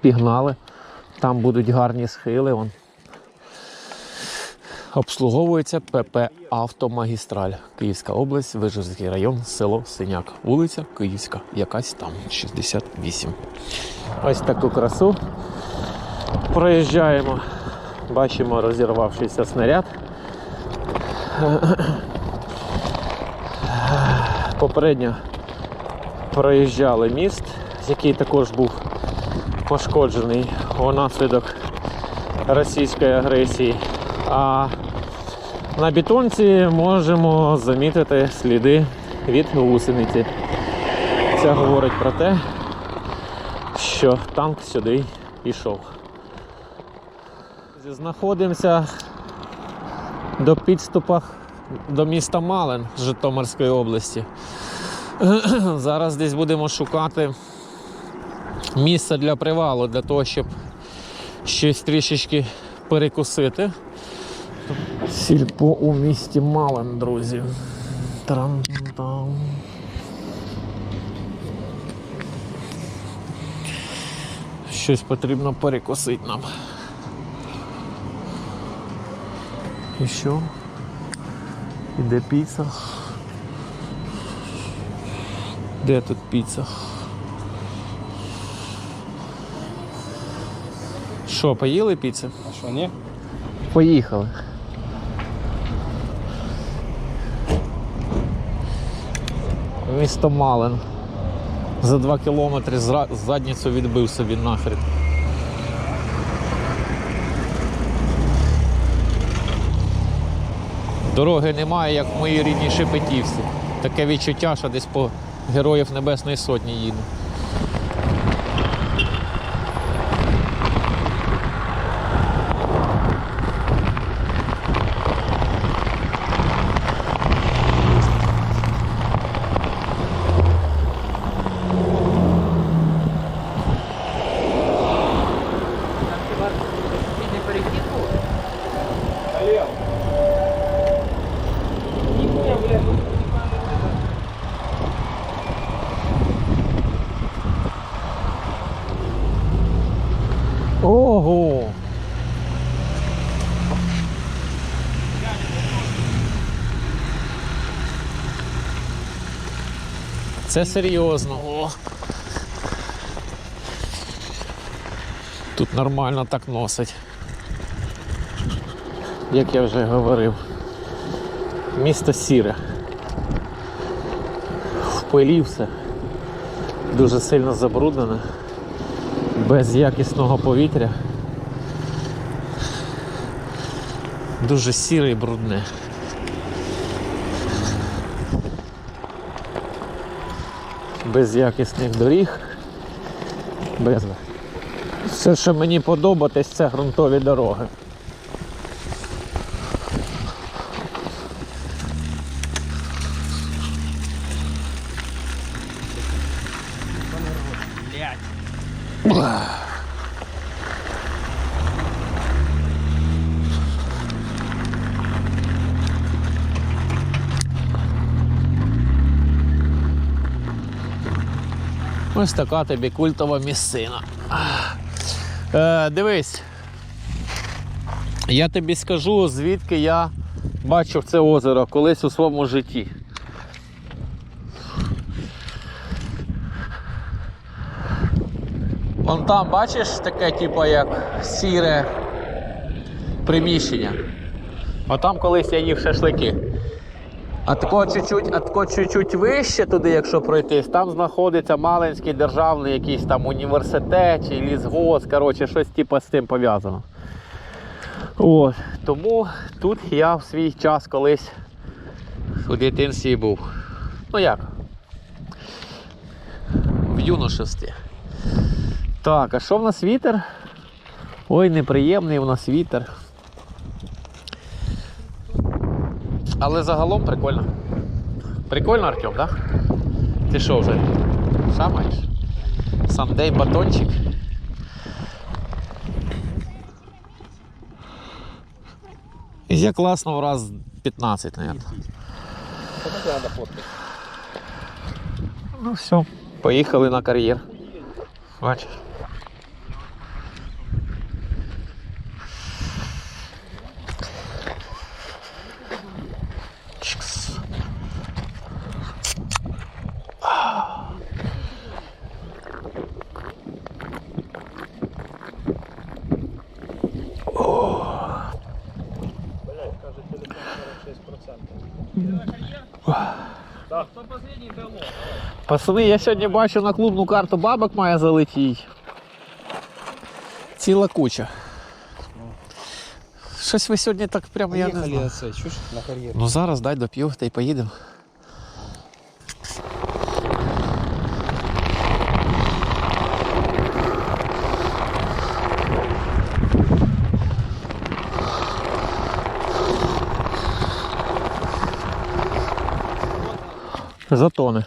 пігнали. Там будуть гарні схили. Вон. Обслуговується ПП Автомагістраль. Київська область, Вижівський район, село Синяк. Вулиця Київська, якась там 68. Ось таку красу. Проїжджаємо. Бачимо розірвавшийся снаряд. Попередньо проїжджали міст, який також був пошкоджений унаслідок російської агресії. А на бетонці можемо замітити сліди від гусениці. Це говорить про те, що танк сюди йшов. Знаходимося до підступах до міста Малин Житомирської області. Зараз десь будемо шукати місце для привалу, для того, щоб щось трішечки перекусити. Сільпо у місті Малин, друзі. Трам-там. Щось потрібно перекусити нам. І що? Іде піца. Де тут піца? Що, поїли піцу? А що, ні? Поїхали. Місто Малин. За два кілометри задницю відбив собі нахрен. Дороги немає, як в моїй рідній Шепетівці. Таке відчуття, що десь по Героїв Небесної Сотні їду. Це серйозно. О. Тут нормально так носить. Як я вже говорив. Місто сіре. В пилі все. Дуже сильно забруднене без якісного повітря. Дуже сіре і брудне. Без якісних доріг. Без. Все, що мені подобатись, це ґрунтові дороги. Ось така тобі культова місцина. Е, дивись. Я тобі скажу, звідки я бачив це озеро колись у своєму житті. Вон там, бачиш, таке, типу, як сіре приміщення. Отам колись я їв шашлики. А тако чуть-чуть, а тако чуть-чуть вище туди, якщо пройтись, там знаходиться Малинський державний якийсь там університет чи лісгос, коротше, щось типу з цим пов'язано. От. Тому тут я в свій час колись у дитинстві був. Ну як? В юношестві. Так, а що в нас вітер? Ой, неприємний у нас вітер. Але загалом прикольно. Прикольно, Артем? Да? Ти що вже? Шамаєш? Сандей батончик. Я класно раз 15, наверное. Це так треба фоткати. Ну все. Поїхали на кар'єр. Бачиш? Блять, каже, телефон 46%. Хто последній дало? Пацани, я сьогодні бачу на клубну карту бабок має залетіти. Ціла куча. Щось ви сьогодні так прямо я не знаю. це, чуєш, на кар'єру. Ну зараз дай доп'ю та й поїдемо. Затони.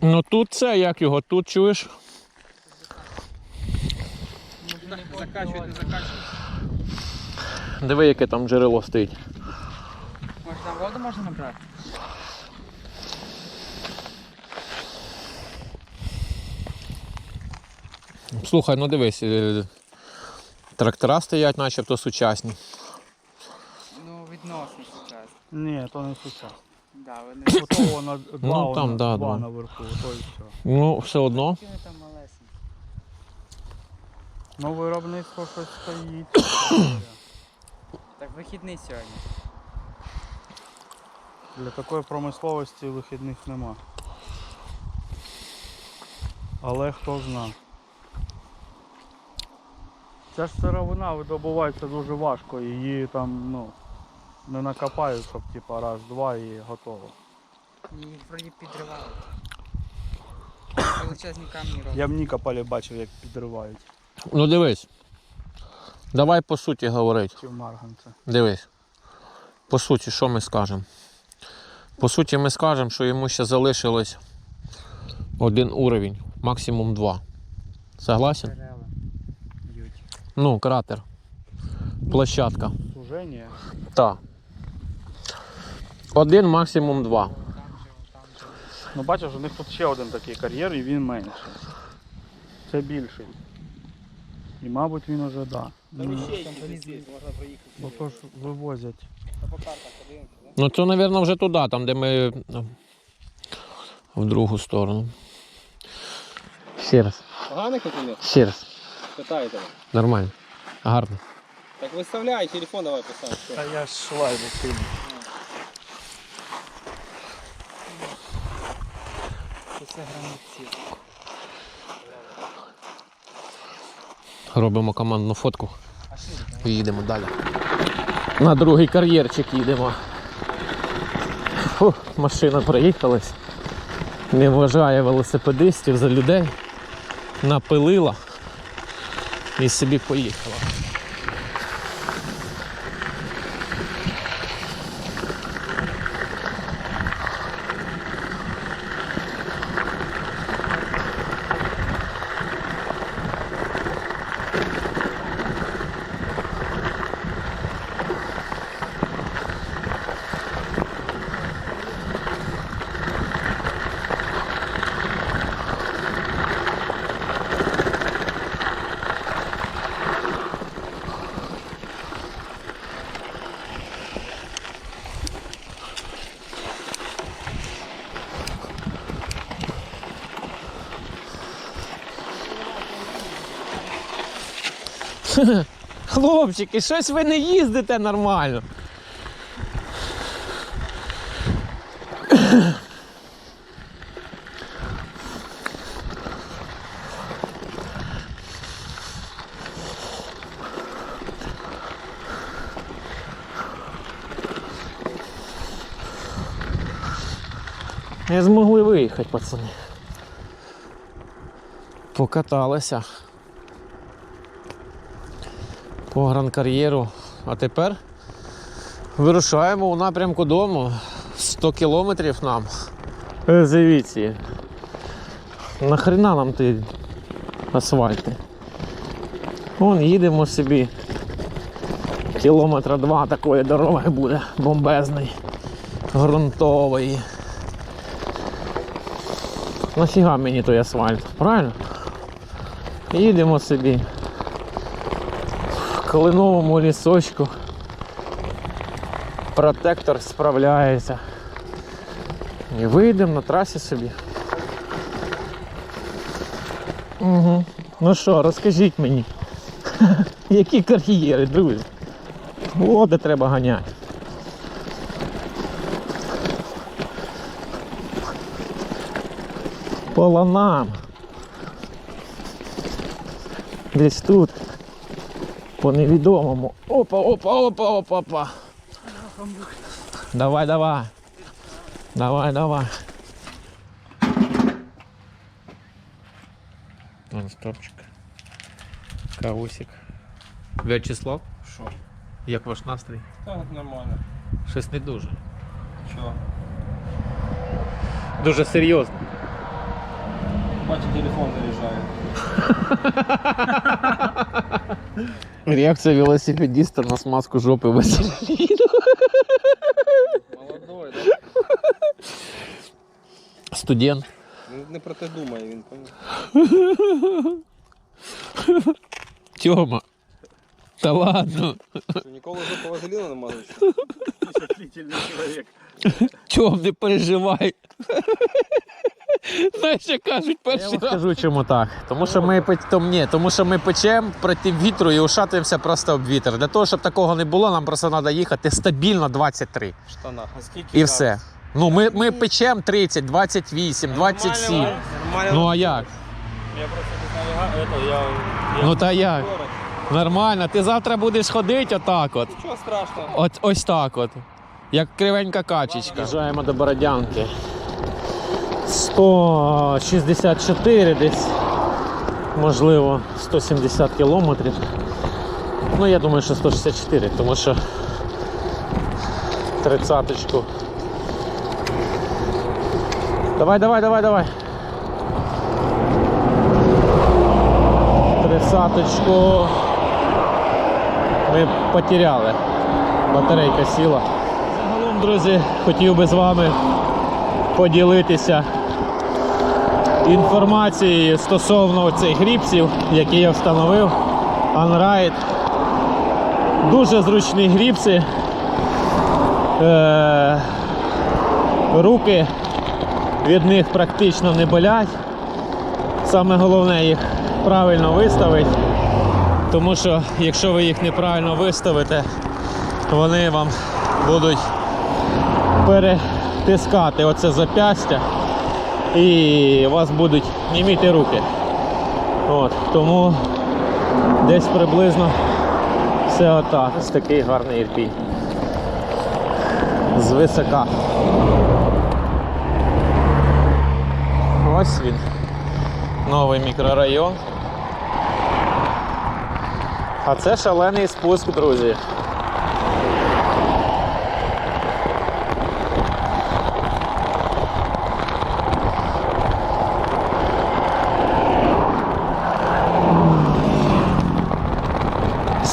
Ну тут це як його, тут чуєш? Закачують, не закачують. Диви, яке там джерело стоїть. Може там воду можна набрати? Слухай, ну дивись, е, трактора стоять начебто сучасні. Ну, відносно зараз. Ні, то не сучасно. Да, вони Ото воно два, Ну, там, воно, да, два два. наверху, то і все. Ну, все одно. вони там малесенькі. Ну виробництво щось стоїть. Так, вихідний сьогодні. Для такої промисловості вихідних нема. Але хто зна. Ця ж сировина видобувається дуже важко, її там, ну, не накопають, щоб типа раз-два і готово. Їх вроді підривали. Величезні камні роблять. Я в Нікополі бачив, як підривають Ну дивись. Давай по суті говорити. чи в Марганце. Дивись. По суті, що ми скажемо? По суті, ми скажемо, що йому ще залишилось один уровень, максимум два. Согласен? Б'ють. Ну, кратер. Площадка. Суження. Так. Один, максимум два. Ну бачиш, у них тут ще один такий кар'єр і він менший. Це більший. І мабуть він уже да. Там проїхати. Бо то ж вивозять. Ну, це, мабуть, вже туди, там, де ми ну, в другу сторону. Ще раз. Поганий хотіли? Ще раз. Питаєте. Нормально. Гарно. Так виставляй, телефон давай писав. Що? Та я ж лайву кину. Це границі. Робимо командну фотку і їдемо далі. На другий кар'єрчик їдемо. Фу, машина проїхалась. Не вважає велосипедистів за людей. Напилила і собі поїхала. Хлопчики, щось ви не їздите нормально. Не змогли виїхати, пацани. Покаталися по гран-кар'єру. А тепер вирушаємо у напрямку дому. 100 кілометрів нам. Е, Нахрена нам ти асфальти? Вон їдемо собі. Кілометра два такої дороги буде бомбезний, ґрунтовий. Нафіга мені той асфальт, правильно? Їдемо собі в калиновому лісочку. Протектор справляється. І вийдемо на трасі собі. Угу. Ну що, розкажіть мені. Які кар'єри, друзі? О, де треба ганяти. По ланам. Десь тут. По невідомому. Опа, опа, опа, опа, опа. Давай, давай. Давай, давай. Вон стопчик. Кавусик. В'ячеслав, Що? як ваш настрій? Так, нормально. Щось не дуже. Що? Дуже серйозно. Бачу, телефон заряджає. Реакція велосипедиста на смазку жопи веселіну. Молодой, да? Студент. Він не про те думає, він пам'ятає. Тьома. Та ладно. Що, Ніколи вже по вазеліну не мазав? Тьом, не переживай. Знаєш, як кажуть перший раз. Скажу чому так. Тому що ми пе- ні, тому що ми печемо проти вітру і ушатуємося просто об вітер. Для того, щоб такого не було, нам просто треба їхати стабільно 23. В штанах. А скільки? І все. Ну, ми, ми печемо 30, 28, 27. Нормально. Ну а як? Я просто не знаю, это, я... Ну та як? Нормально, ти завтра будеш ходити отак от. Нічого страшного. От ось так от. Як кривенька качечка. Їжджаємо до Бородянки. 164 десь. Можливо, 170 кілометрів. Ну, я думаю, що 164, тому що тридцяточку. Давай, давай, давай, давай. Тридцяточку ми потеряли. Батарейка сіла. Загалом, друзі, хотів би з вами поділитися інформацією стосовно цих грібців, які я встановив. Unride. Дуже зручні грібці. Е- руки від них практично не болять. Саме головне їх правильно виставити. Тому що якщо ви їх неправильно виставите, вони вам будуть перетискати оце запястя і вас будуть німіти руки. От, тому десь приблизно все отак. Ось такий гарний ірпінь. З висока. Ось він. Новий мікрорайон. А це шалений спуск, друзі.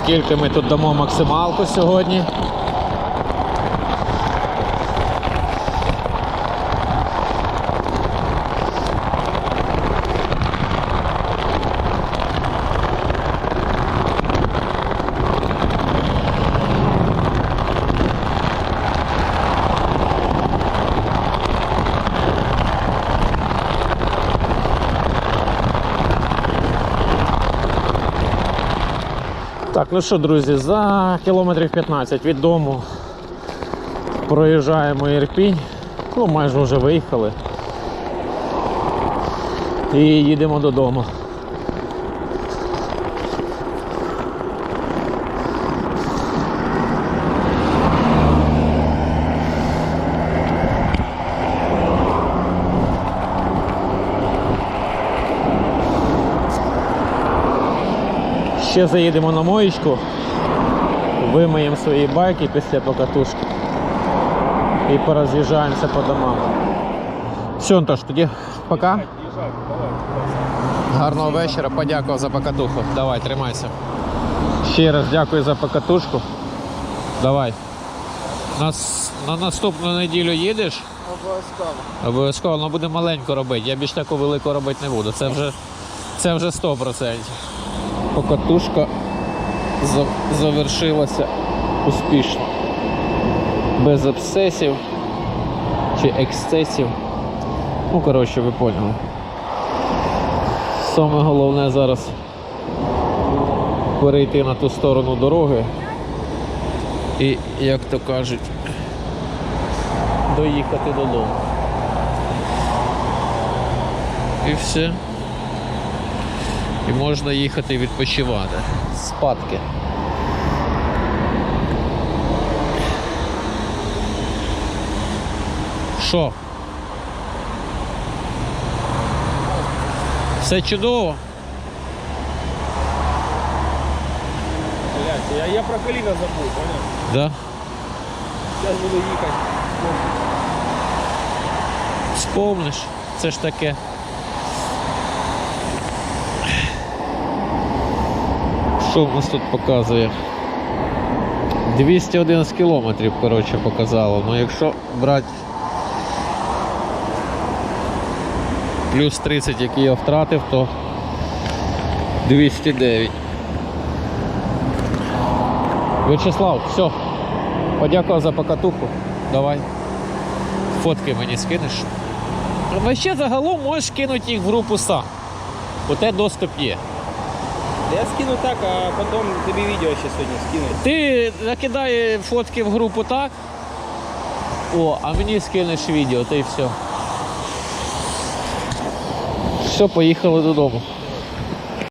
Скільки ми тут дамо максималку сьогодні? Ну що, друзі, за кілометрів 15 від дому проїжджаємо Ірпінь. Ну, майже вже виїхали. І їдемо додому. Ще заїдемо на моєчку, вимиємо свої байки після покатушки і пороз'їжджаємося по домам. Все, Антош, тоді пока. Гарного вечора, подякував за покатуху. Давай, тримайся. Ще раз дякую за покатушку. Давай. Нас, на наступну неділю їдеш? Обов'язково. Обов'язково, але буде маленько робити. Я більш таку велику робити не буду. Це вже, це вже 100%. Покатушка завершилася успішно. Без обсесів чи ексцесів. Ну, коротше, ви поняли. Саме головне зараз перейти на ту сторону дороги. І, як то кажуть, доїхати додому. І все. І можна їхати відпочивати. Спадки. Що? Все чудово? Блядь, я, я про коліна забув, понял? Да? Зараз буду їхати. Спомниш, це ж таке. Що в нас тут показує? 211 кілометрів, коротше, показало. Ну якщо брати плюс 30, який я втратив, то 209. Вячеслав, все. Подякував за покатуху. Давай. Фотки мені скинеш. Вообще загалом можеш кинути їх в групу сам. Тебе доступ є. Я скину так, а потім тобі відео ще сьогодні скину. Ти накидай фотки в групу так. О, а мені скинеш відео, то й все. Все, поїхали додому.